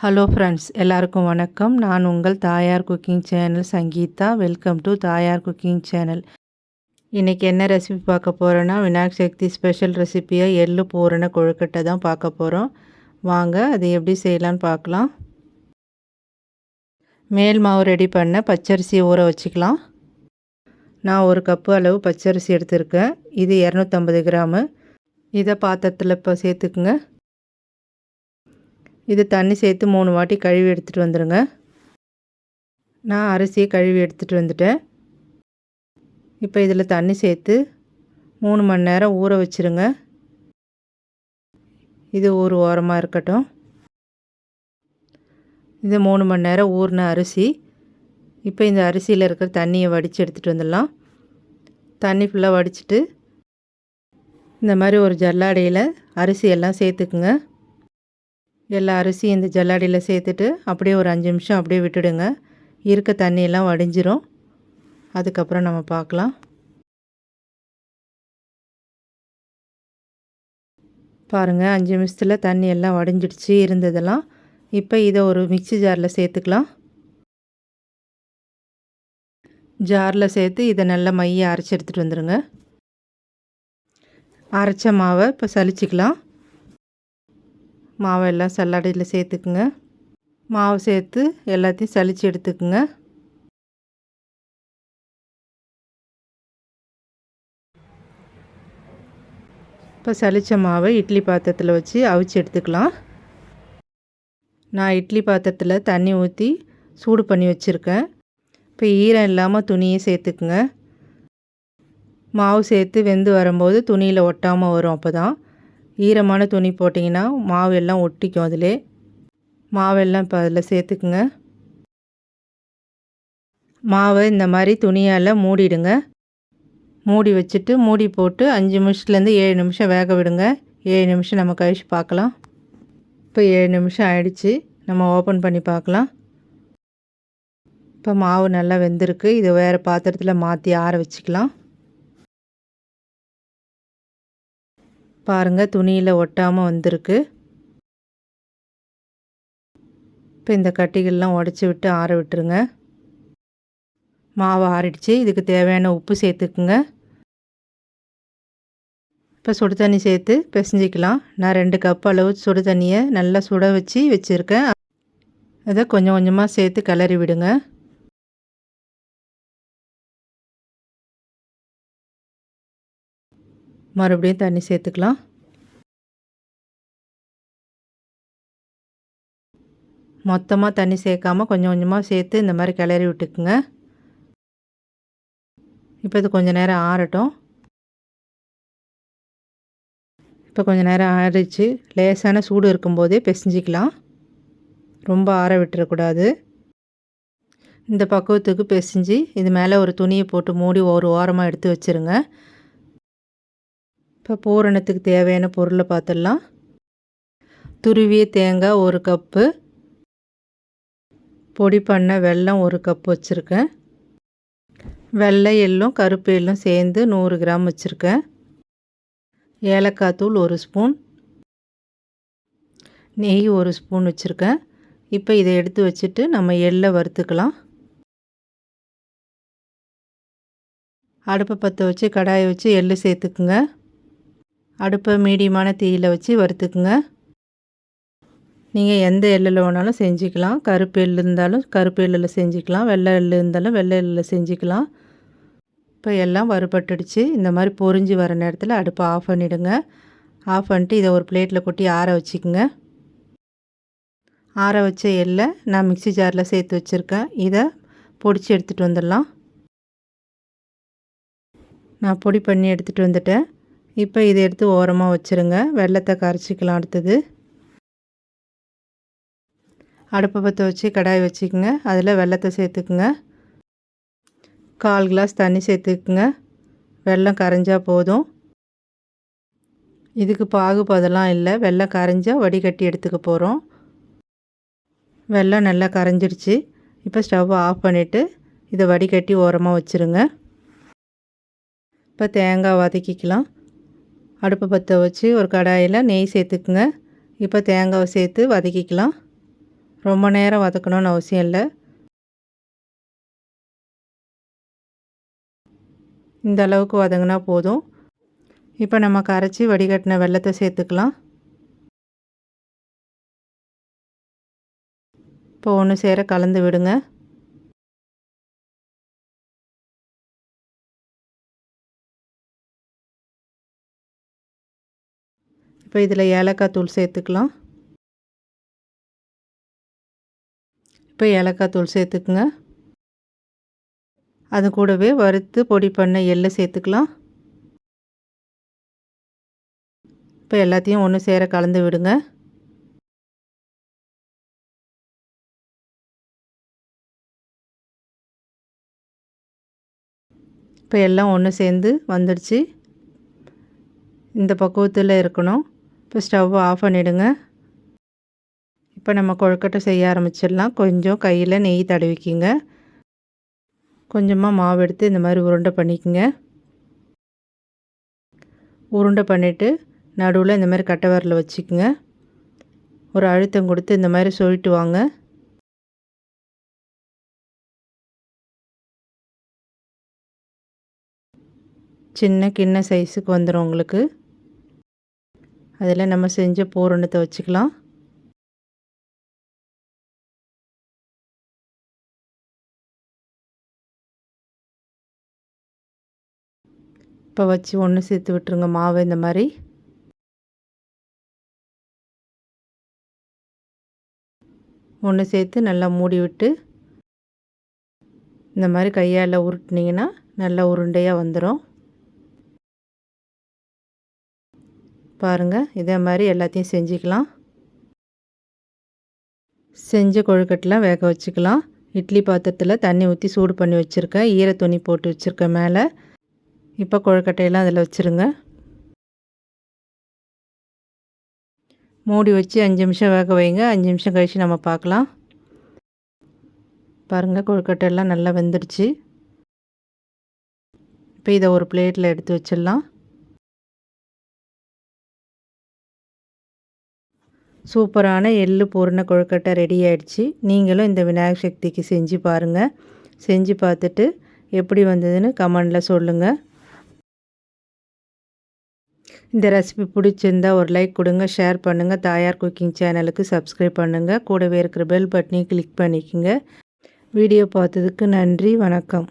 Hello friends எல்லாருக்கும் வணக்கம். நான் உங்கள் Thayar cooking channel Sangeetha. Welcome to Thayar cooking channel. இன்றைக்கி என்ன ரெசிபி பார்க்க போகிறோன்னா விநாயக சக்தி ஸ்பெஷல் ரெசிப்பியாக எள்ளு பூரண கொழுக்கட்டை தான் பார்க்க போகிறோம் வாங்க அது எப்படி செய்யலான்னு பார்க்கலாம். மேல் மாவு ரெடி பண்ண பச்சரிசி ஊற வச்சுக்கலாம். நான் ஒரு கப்பு அளவு பச்சரிசி எடுத்திருக்கேன். இது இரநூத்தம்பது கிராமு. இதை பாத்திரத்தில் இப்போ சேர்த்துக்குங்க. இது தண்ணி சேர்த்து மூணு வாட்டி கழுவி எடுத்துகிட்டு வந்துடுங்க நான் அரிசியை கழுவி எடுத்துகிட்டு வந்துட்டேன். இப்போ இதில் தண்ணி சேர்த்து மூணு மணி நேரம் ஊற வச்சுருங்க. இது ஒரு ஓரமாக இருக்கட்டும். இது மூணு மணி நேரம் ஊறின அரிசி. இப்போ இந்த அரிசியில் இருக்கிற தண்ணியை வடித்து எடுத்துகிட்டு வந்துடலாம். தண்ணி ஃபுல்லாக வடிச்சிட்டு இந்த மாதிரி ஒரு ஜல்லாடையில் அரிசி எல்லாம் சேர்த்துக்குங்க. எல்லா அரிசியும் இந்த ஜல்லாடியில் சேர்த்துட்டு அப்படியே ஒரு அஞ்சு நிமிஷம் அப்படியே விட்டுடுங்க. இருக்க தண்ணியெல்லாம் வடிஞ்சிரும். அதுக்கப்புறம் நம்ம பார்க்கலாம். பாருங்கள் அஞ்சு நிமிஷத்தில் தண்ணி எல்லாம் வடிஞ்சிடுச்சு இருந்ததெல்லாம். இப்போ இதை ஒரு மிக்சி ஜாரில் சேர்த்துக்கலாம். ஜாரில் சேர்த்து இதை நல்லா மைய அரைச்சி எடுத்துகிட்டு வந்துடுங்க அரைச்ச மாவை இப்போ சலிச்சிக்கலாம். மாவை எல்லாம் சல்லாடையில் சேர்த்துக்குங்க. மாவு சேர்த்து எல்லாத்தையும் சளிச்சு எடுத்துக்குங்க. இப்போ சளிச்ச மாவை இட்லி பாத்திரத்தில் வச்சு அவிச்சு எடுத்துக்கலாம். நான் இட்லி பாத்திரத்தில் தண்ணி ஊற்றி சூடு பண்ணி வச்சுருக்கேன். இப்போ ஈரம் இல்லாமல் துணியை சேர்த்துக்குங்க. மாவு சேர்த்து வெந்து வரும்போது துணியில் ஒட்டாமல் வரும் அப்போ தான் ஈரமான துணி போட்டிங்கன்னா மாவு எல்லாம் ஒட்டிக்கும் அதிலே. மாவெல்லாம் இப்போ அதில் சேர்த்துக்குங்க. மாவை இந்த மாதிரி துணியால் மூடிடுங்க. மூடி வச்சுட்டு மூடி போட்டு அஞ்சு நிமிஷத்துலேருந்து ஏழு நிமிஷம் வேக விடுங்க. ஏழு நிமிஷம் நம்ம கழிச்சு பார்க்கலாம். இப்போ ஏழு நிமிஷம் ஆயிடுச்சு. நம்ம ஓப்பன் பண்ணி பார்க்கலாம். இப்போ மாவு நல்லா வெந்திருக்கு. இதை வேறு பாத்திரத்தில் மாற்றி ஆற வச்சுக்கலாம். பாருங்கள் துணியில் ஒட்டாமல் வந்திருக்கு. இப்போ இந்த கட்டிகள்லாம் உடச்சி விட்டு ஆற விட்டுருங்க. மாவு ஆறிடுச்சு. இதுக்கு தேவையான உப்பு சேர்த்துக்குங்க. இப்போ சுடு தண்ணி சேர்த்து பிசைஞ்சிக்கலாம். நான் ரெண்டு கப் அளவு சுடு தண்ணியை நல்லா சுட வச்சு வச்சுருக்கேன். அதை கொஞ்சம் கொஞ்சமாக சேர்த்து கிளறி விடுங்க. மறுபடியும் தண்ணி சேர்த்துக்கலாம். மொத்தமாக தண்ணி சேர்க்காமல் கொஞ்சம் கொஞ்சமாக சேர்த்து இந்த மாதிரி கிளறி விட்டுக்குங்க. இப்போ இது கொஞ்சம் நேரம் ஆறட்டும். இப்போ கொஞ்சம் நேரம் ஆறிச்சு. லேசான சூடு இருக்கும்போதே பிசைஞ்சிக்கலாம். ரொம்ப ஆற விட்டுறக்கூடாது. இந்த பக்குவத்துக்கு பிசைஞ்சு இது மேலே ஒரு துணியை போட்டு மூடி ஒரு ஓரமாக எடுத்து வச்சுருங்க. இப்போ பூரணத்துக்கு தேவையான பொருளை பார்த்துடலாம் துருவிய தேங்காய் ஒரு கப்பு. பொடி பண்ண வெல்லம் ஒரு கப் வச்சுருக்கேன். வெள்ளை எள்ளும் கருப்பு எள்ளும் சேர்ந்து நூறு கிராம் வச்சுருக்கேன். ஏலக்காய் தூள் ஒரு ஸ்பூன். நெய் ஒரு ஸ்பூன் வச்சுருக்கேன். இப்போ இதை எடுத்து வச்சுட்டு நம்ம எள்ளை வறுத்துக்கலாம். அடுப்பை பற்ற வச்சு கடாயை வச்சு எள்ளு சேர்த்துக்குங்க. அடுப்பை மீடியமான தீயில் வச்சு வறுத்துக்குங்க. நீங்கள் எந்த எள்ளில் வேணாலும் செஞ்சுக்கலாம். கருப்பு எள் இருந்தாலும் கருப்பு எள்ளில் செஞ்சுக்கலாம். வெள்ளை எள் இருந்தாலும் வெள்ளை எள்ளில் செஞ்சுக்கலாம். இப்போ எல்லாம் வறுபட்டுடுச்சு. இந்த மாதிரி பொறிஞ்சு வர நேரத்தில் அடுப்பை ஆஃப் பண்ணிவிடுங்க ஆஃப் பண்ணிட்டு இதை ஒரு பிளேட்டில் கொட்டி ஆற வச்சுக்கோங்க. ஆற வச்ச எள்ளை நான் மிக்சி ஜாரில் சேர்த்து வச்சுருக்கேன். இதை பொடிச்சு எடுத்துகிட்டு வந்துடலாம். நான் பொடி பண்ணி எடுத்துகிட்டு வந்துட்டேன். இப்போ இதை எடுத்து ஓரமாக வச்சுருங்க. வெள்ளத்தை கரைச்சிக்கலாம் அடுத்தது. அடுப்பை பற்ற வச்சு கடாய் வச்சுக்கோங்க. அதில் வெள்ளத்தை சேர்த்துக்குங்க. கால் கிளாஸ் தண்ணி சேர்த்துக்குங்க. வெள்ளம் கரைஞ்சால் போதும். இதுக்கு பாகு பதெல்லாம் இல்லை. வெள்ளம் கரைஞ்சால் வடிகட்டி எடுத்துக்க போகிறோம். வெள்ளம் நல்லா கரைஞ்சிருச்சு. இப்போ ஸ்டவ் ஆஃப் பண்ணிவிட்டு இதை வடிகட்டி ஓரமாக வச்சுருங்க. இப்போ தேங்காய் வதக்கிக்கலாம். அடுப்பு பற்ற வச்சு ஒரு கடாயில் நெய் சேர்த்துக்குங்க. இப்போ தேங்காவை சேர்த்து வதக்கிக்கலாம். ரொம்ப நேரம் வதக்கணும்னு அவசியம் இல்லை. இந்த அளவுக்கு வதங்கினா போதும். இப்போ நம்ம கரைச்சி வடிகட்டின வெள்ளத்தை சேர்த்துக்கலாம். இப்போ ஒன்று சேர கலந்து விடுங்க. இப்போ இதில் ஏலக்காய் தூள் சேர்த்துக்கலாம். இப்போ ஏலக்காய் தூள் சேர்த்துக்குங்க. அது கூடவே வறுத்து பொடி பண்ண எள்ளு சேர்த்துக்கலாம். இப்போ எல்லாத்தையும் ஒன்று சேர கலந்து விடுங்க. இப்போ எல்லாம் ஒன்று சேர்ந்து வந்துடுச்சு. இந்த பக்குவத்தில் இருக்கணும். இப்போ ஸ்டவ் ஆஃப் பண்ணிவிடுங்க இப்போ நம்ம கொழுக்கட்டை செய்ய ஆரம்பிச்சிடலாம். கொஞ்சம் கையில் நெய் தடவிக்கிங்க. கொஞ்சமாக மாவு எடுத்து இந்த மாதிரி உருண்டை பண்ணிக்கோங்க. உருண்டை பண்ணிவிட்டு நடுவில் இந்த மாதிரி கட்டை வரல வச்சுக்கோங்க. ஒரு அழுத்தம் கொடுத்து இந்த மாதிரி சொல்லிட்டு வாங்க. சின்ன கிண்ண சைஸுக்கு வந்துடும் உங்களுக்கு. அதில் நம்ம செஞ்ச பூரணத்தை வச்சுக்கலாம். இப்போ வச்சு ஒன்று சேர்த்து விட்டுருங்க மாவு இந்த மாதிரி. ஒன்று சேர்த்து நல்லா மூடி விட்டு இந்த மாதிரி கையால் உருட்டினீங்கன்னா நல்லா உருண்டையாக வந்துடும். பாருங்கள் இதே மாதிரி எல்லாத்தையும் செஞ்சுக்கலாம். செஞ்ச கொழுக்கட்டெலாம் வேக வச்சுக்கலாம். இட்லி பாத்திரத்தில் தண்ணி ஊற்றி சூடு பண்ணி வச்சுருக்கேன். ஈர துணி போட்டு வச்சுருக்கேன் மேலே. இப்போ கொழுக்கட்டையெல்லாம் அதில் வச்சுருங்க. மூடி வச்சு அஞ்சு நிமிஷம் வேக வைங்க. அஞ்சு நிமிஷம் கழித்து நம்ம பார்க்கலாம். பாருங்கள் கொழுக்கட்டையெல்லாம் நல்லா வெந்துடுச்சு. இப்போ இதை ஒரு பிளேட்டில் எடுத்து வச்சிடலாம். சூப்பரான எள்ளு பூர்ண கொழுக்கட்டை ரெடி ஆயிடுச்சு. நீங்களும் இந்த விநாயகர் சக்திக்கு செஞ்சு பாருங்கள் செஞ்சு பார்த்துட்டு எப்படி வந்ததுன்னு கமெண்டில் சொல்லுங்கள் இந்த ரெசிபி பிடிச்சிருந்தா ஒரு லைக் கொடுங்க ஷேர் பண்ணுங்கள் தாயார் குக்கிங் சேனலுக்கு சப்ஸ்கிரைப் பண்ணுங்கள் கூடவே இருக்கிற பெல் பட்டனையும் கிளிக் பண்ணிக்கோங்க. வீடியோ பார்த்ததுக்கு நன்றி வணக்கம்.